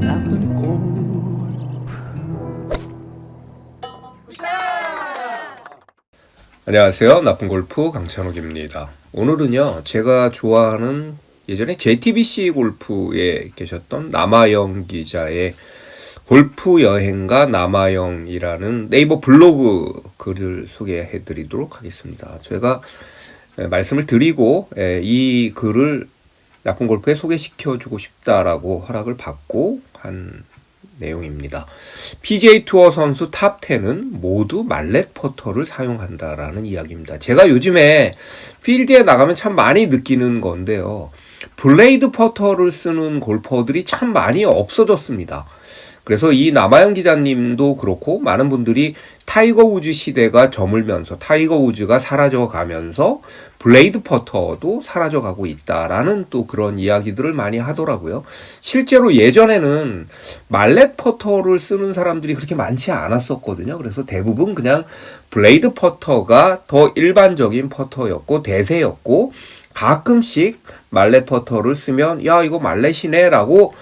나쁜 골프 안녕하세요. 나쁜 골프 강찬욱입니다. 오늘은요, 제가 좋아하는 예전에 JTBC 골프에 계셨던 남아영 기자의 골프 여행가 남아영이라는 네이버 블로그 글을 소개해 드리도록 하겠습니다. 제가 에, 말씀을 드리고 에, 이 글을 나쁜 골프에 소개시켜 주고 싶다라고 허락을 받고 한 내용입니다. PGA 투어 선수 탑 10은 모두 말렛 퍼터를 사용한다라는 이야기입니다. 제가 요즘에 필드에 나가면 참 많이 느끼는 건데요. 블레이드 퍼터를 쓰는 골퍼들이 참 많이 없어졌습니다. 그래서 이 남아영 기자님도 그렇고 많은 분들이 타이거 우즈 시대가 저물면서 타이거 우즈가 사라져 가면서 블레이드 퍼터도 사라져 가고 있다라는 또 그런 이야기들을 많이 하더라고요. 실제로 예전에는 말렛 퍼터를 쓰는 사람들이 그렇게 많지 않았었거든요. 그래서 대부분 그냥 블레이드 퍼터가 더 일반적인 퍼터였고 대세였고 가끔씩 말렛 퍼터를 쓰면 야 이거 말렛이네라고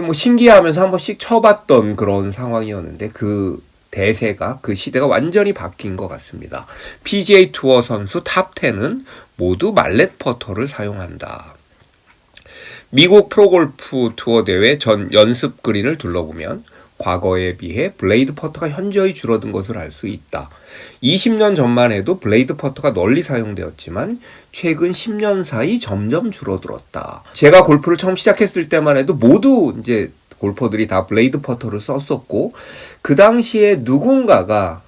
뭐 신기하면서 한 번씩 쳐봤던 그런 상황이었는데 그 대세가 그 시대가 완전히 바뀐 것 같습니다. PGA 투어 선수 탑 10은 모두 말렛 퍼터를 사용한다. 미국 프로골프 투어 대회 전 연습 그린을 둘러보면 과거에 비해 블레이드 퍼터가 현저히 줄어든 것을 알 수 있다. 20년 전만 해도 블레이드 퍼터가 널리 사용되었지만 최근 10년 사이 점점 줄어들었다. 제가 골프를 처음 시작했을 때만 해도 모두 이제 골퍼들이 다 블레이드 퍼터를 썼었고 그 당시에 누군가가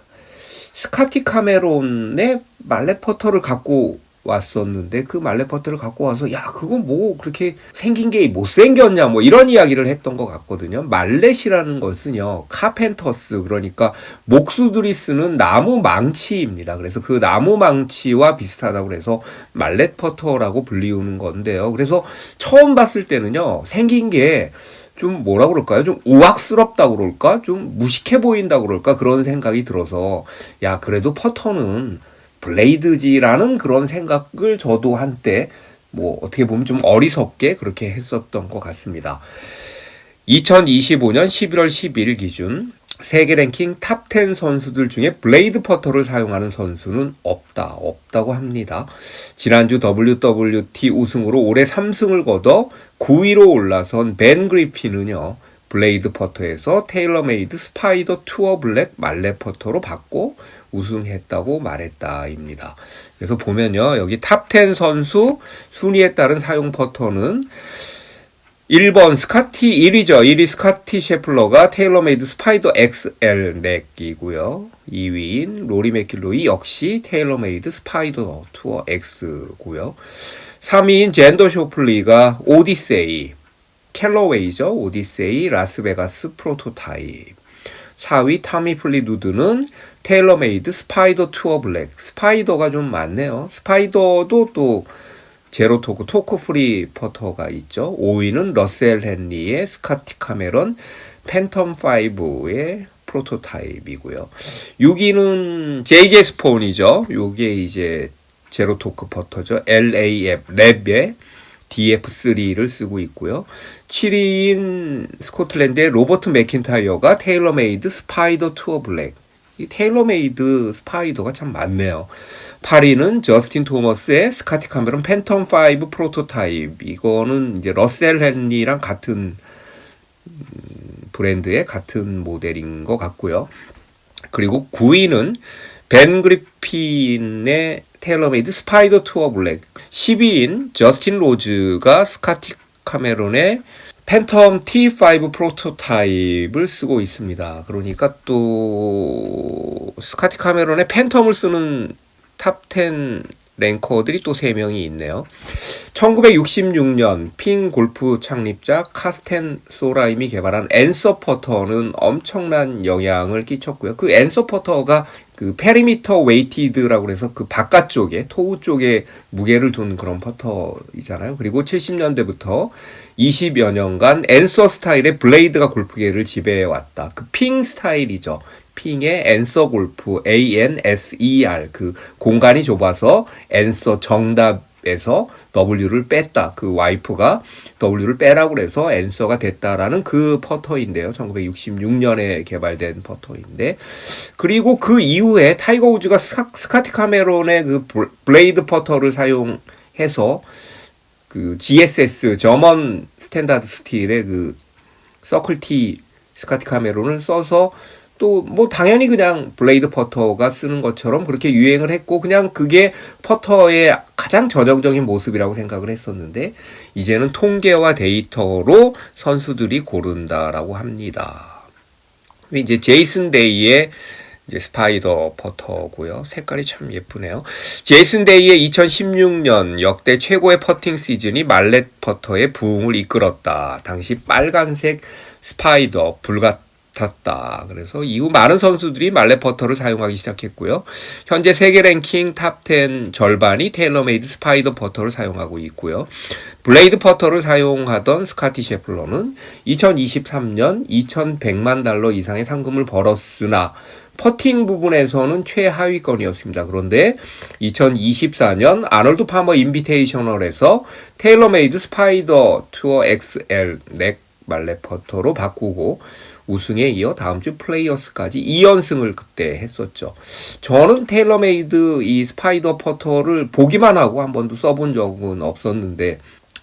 스카티 카메론의 말렛 퍼터를 갖고 왔었는데 그 말렛 퍼터를 갖고 와서 야 그건 뭐 그렇게 생긴 게 못생겼냐 뭐 이런 이야기를 했던 것 같거든요 말렛이라는 것은요 카펜터스 그러니까 목수들이 쓰는 나무 망치입니다 그래서 그 나무 망치와 비슷하다고 그래서 말렛 퍼터라고 불리우는 건데요 그래서 처음 봤을 때는요 생긴 게좀 뭐라 그럴까요? 좀 우악스럽다고 그럴까? 좀 무식해 보인다고 그럴까? 그런 생각이 들어서 야 그래도 퍼터는 블레이드지라는 그런 생각을 저도 한때 뭐 어떻게 보면 좀 어리석게 그렇게 했었던 것 같습니다. 2025년 11월 12일 기준 세계 랭킹 탑 10 선수들 중에 블레이드 퍼터를 사용하는 선수는 없다. 없다고 합니다. 지난주 WWT 우승으로 올해 3승을 거둬 9위로 올라선 벤 그리핀은요. 블레이드 퍼터에서 테일러메이드 스파이더 투어 블랙 말레 퍼터로 바꿔 우승했다고 말했다입니다. 그래서 보면요. 여기 탑10 선수 순위에 따른 사용 퍼터는 1번 스카티 1위죠. 1위 스카티 셰플러가 테일러메이드 스파이더 XL 넥이고요. 2위인 로리 맥킬로이 역시 테일러메이드 스파이더 투어 X고요. 3위인 젠더 쇼플리가 오디세이 캘러웨이죠. 오디세이 라스베가스 프로토타입. 4위 타미 플리두드는 테일러메이드 스파이더 투어 블랙. 스파이더가 좀 많네요. 스파이더도 또 제로 토크 토크 프리 퍼터가 있죠. 5위는 러셀 헨리의 스카티 카메론 팬텀 5의 프로토타입이고요. 6위는 JJ 스폰이죠. 요게 이제 제로 토크 퍼터죠. LAF 랩의 DF3를 쓰고 있고요. 7위인 스코틀랜드의 로버트 맥킨타이어가 테일러메이드 스파이더 투어 블랙. 이 테일러메이드 스파이더가 참 많네요. 8위는 저스틴 토머스의 스카티 카메론 팬텀 5 프로토타입. 이거는 이제 러셀 헨리랑 같은 음, 브랜드의 같은 모델인 것 같고요. 그리고 9위는 벤 그리핀의 테일러메이드 스파이더 투어 블랙. 10위인 저스틴 로즈가 스카티 카메론의 팬텀 T5 프로토타입을 쓰고 있습니다. 그러니까 또 스카티 카메론의 팬텀을 쓰는 탑10 랭커들이 또 3명이 있네요. 1966년 핑 골프 창립자 카스텐 소라임이 개발한 앤서 퍼터는 엄청난 영향을 끼쳤고요. 그 앤서 퍼터가 그 페리미터 웨이티드라고 해서 그 바깥쪽에 토우 쪽에 무게를 둔 그런 퍼터이잖아요. 그리고 70년대부터 20여 년간 앤서 스타일의 블레이드가 골프계를 지배해 왔다. 그 핑 스타일이죠. 핑의 앤서 골프 A N S E R 그 공간이 좁아서 앤서 정답 에서 W를 뺐다. 그 와이프가 W를 빼라고 그래서 앤서가 됐다라는 그 퍼터인데요. 1966년에 개발된 퍼터인데 그리고 그 이후에 타이거 우즈가 스카, 스카티 카메론의 그 블- 블레이드 퍼터를 사용해서 그 GSS 저먼 스탠다드 스틸의 그 서클티 스카티 카메론을 써서 또 뭐 당연히 그냥 블레이드 퍼터가 쓰는 것처럼 그렇게 유행을 했고 그냥 그게 퍼터의 가장 전형적인 모습이라고 생각을 했었는데 이제는 통계와 데이터로 선수들이 고른다라고 합니다. 이제 제이슨 데이의 이제 스파이더 퍼터고요. 색깔이 참 예쁘네요. 제이슨 데이의 2016년 역대 최고의 퍼팅 시즌이 말렛 퍼터의 부흥을 이끌었다. 당시 빨간색 스파이더 불같 았다. 그래서 이후 많은 선수들이 말렛 퍼터를 사용하기 시작했고요. 현재 세계 랭킹 탑 10 절반이 테일러메이드 스파이더 퍼터를 사용하고 있고요. 블레이드 퍼터를 사용하던 스카티 셰플러는 2023년 2,100만 달러 이상의 상금을 벌었으나 퍼팅 부분에서는 최하위권이었습니다. 그런데 2024년 아놀드 파머 인비테이셔널에서 테일러메이드 스파이더 투어 XL 넥 말레 퍼터로 바꾸고 우승에 이어 다음 주 플레이어스까지 2연승을 그때 했었죠. 저는 테일러메이드 이 스파이더 퍼터를 보기만 하고 한 번도 써본 적은 없었는데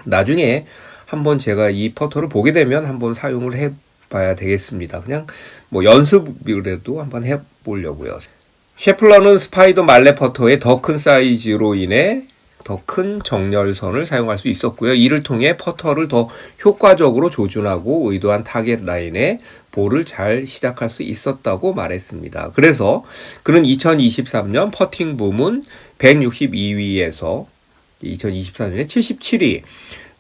나중에 한번 제가 이 퍼터를 보게 되면 한번 사용을 해 봐야 되겠습니다. 그냥 뭐 연습이라도 한번 해 보려고요. 셰플러는 스파이더 말레 퍼터의 더 큰 사이즈로 인해 더 큰 정렬선을 사용할 수 있었고요. 이를 통해 퍼터를 더 효과적으로 조준하고 의도한 타겟 라인에 볼을 잘 시작할 수 있었다고 말했습니다. 그래서 그는 2023년 퍼팅 부문 162위에서 2024년에 77위,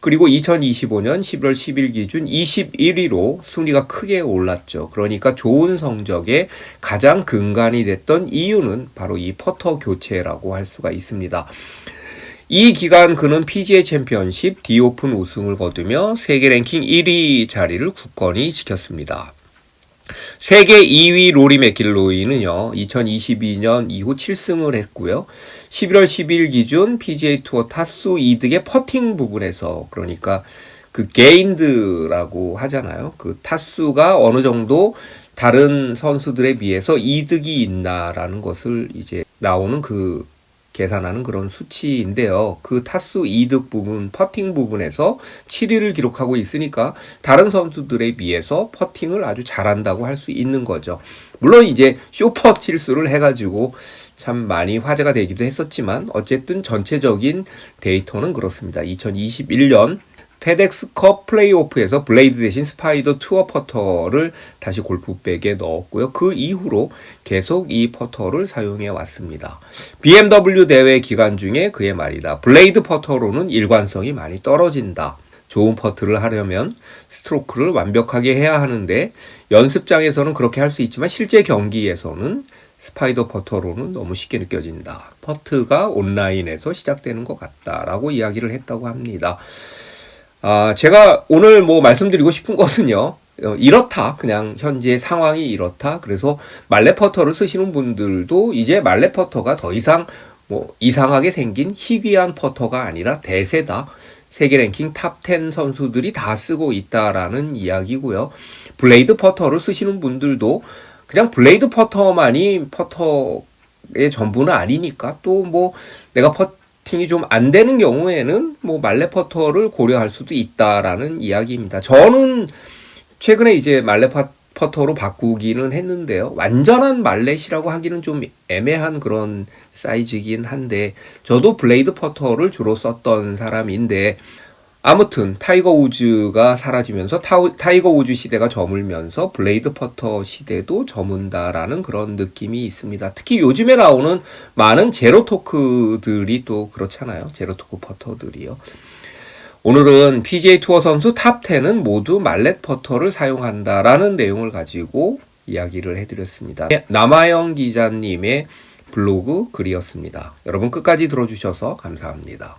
그리고 2025년 11월 10일 기준 21위로 순위가 크게 올랐죠. 그러니까 좋은 성적의 가장 근간이 됐던 이유는 바로 이 퍼터 교체라고 할 수가 있습니다. 이 기간 그는 PGA 챔피언십, 디오픈 우승을 거두며 세계 랭킹 1위 자리를 굳건히 지켰습니다. 세계 2위 로리 맥길로이는요, 2022년 이후 7승을 했고요. 11월 10일 기준 PGA 투어 타수 이득의 퍼팅 부분에서, 그러니까 그 게인드라고 하잖아요. 그 타수가 어느 정도 다른 선수들에 비해서 이득이 있나라는 것을 이제 나오는 그 계산하는 그런 수치인데요. 그 타수 이득 부분, 퍼팅 부분에서 7위를 기록하고 있으니까 다른 선수들에 비해서 퍼팅을 아주 잘한다고 할 수 있는 거죠. 물론 이제 쇼퍼 칠수를 해가지고 참 많이 화제가 되기도 했었지만 어쨌든 전체적인 데이터는 그렇습니다. 2021년 페덱스컵 플레이오프에서 블레이드 대신 스파이더 투어 퍼터를 다시 골프백에 넣었고요. 그 이후로 계속 이 퍼터를 사용해 왔습니다. BMW 대회 기간 중에 그의 말이다. 블레이드 퍼터로는 일관성이 많이 떨어진다. 좋은 퍼트를 하려면 스트로크를 완벽하게 해야 하는데 연습장에서는 그렇게 할 수 있지만 실제 경기에서는 스파이더 퍼터로는 너무 쉽게 느껴진다. 퍼트가 온라인에서 시작되는 것 같다라고 이야기를 했다고 합니다. 아, 제가 오늘 뭐 말씀드리고 싶은 것은요. 어, 이렇다. 그냥 현재 상황이 이렇다. 그래서 말레퍼터를 쓰시는 분들도 이제 말레퍼터가 더 이상 뭐 이상하게 생긴 희귀한 퍼터가 아니라 대세다. 세계 랭킹 탑 10 선수들이 다 쓰고 있다라는 이야기고요. 블레이드 퍼터를 쓰시는 분들도 그냥 블레이드 퍼터만이 퍼터의 전부는 아니니까 또 뭐 내가 퍼퍼 팅이 좀 안 되는 경우에는 뭐 말레 퍼터를 고려할 수도 있다라는 이야기입니다. 저는 최근에 이제 말레 파- 퍼터로 바꾸기는 했는데요. 완전한 말렛이라고 하기는 좀 애매한 그런 사이즈긴 한데 저도 블레이드 퍼터를 주로 썼던 사람인데 아무튼 타이거 우즈가 사라지면서 타이거 우즈 시대가 저물면서 블레이드 퍼터 시대도 저문다라는 그런 느낌이 있습니다. 특히 요즘에 나오는 많은 제로 토크들이 또 그렇잖아요. 제로 토크 퍼터들이요. 오늘은 PGA 투어 선수 탑 10은 모두 말렛 퍼터를 사용한다라는 내용을 가지고 이야기를 해드렸습니다. 남아영 기자님의 블로그 글이었습니다. 여러분 끝까지 들어주셔서 감사합니다.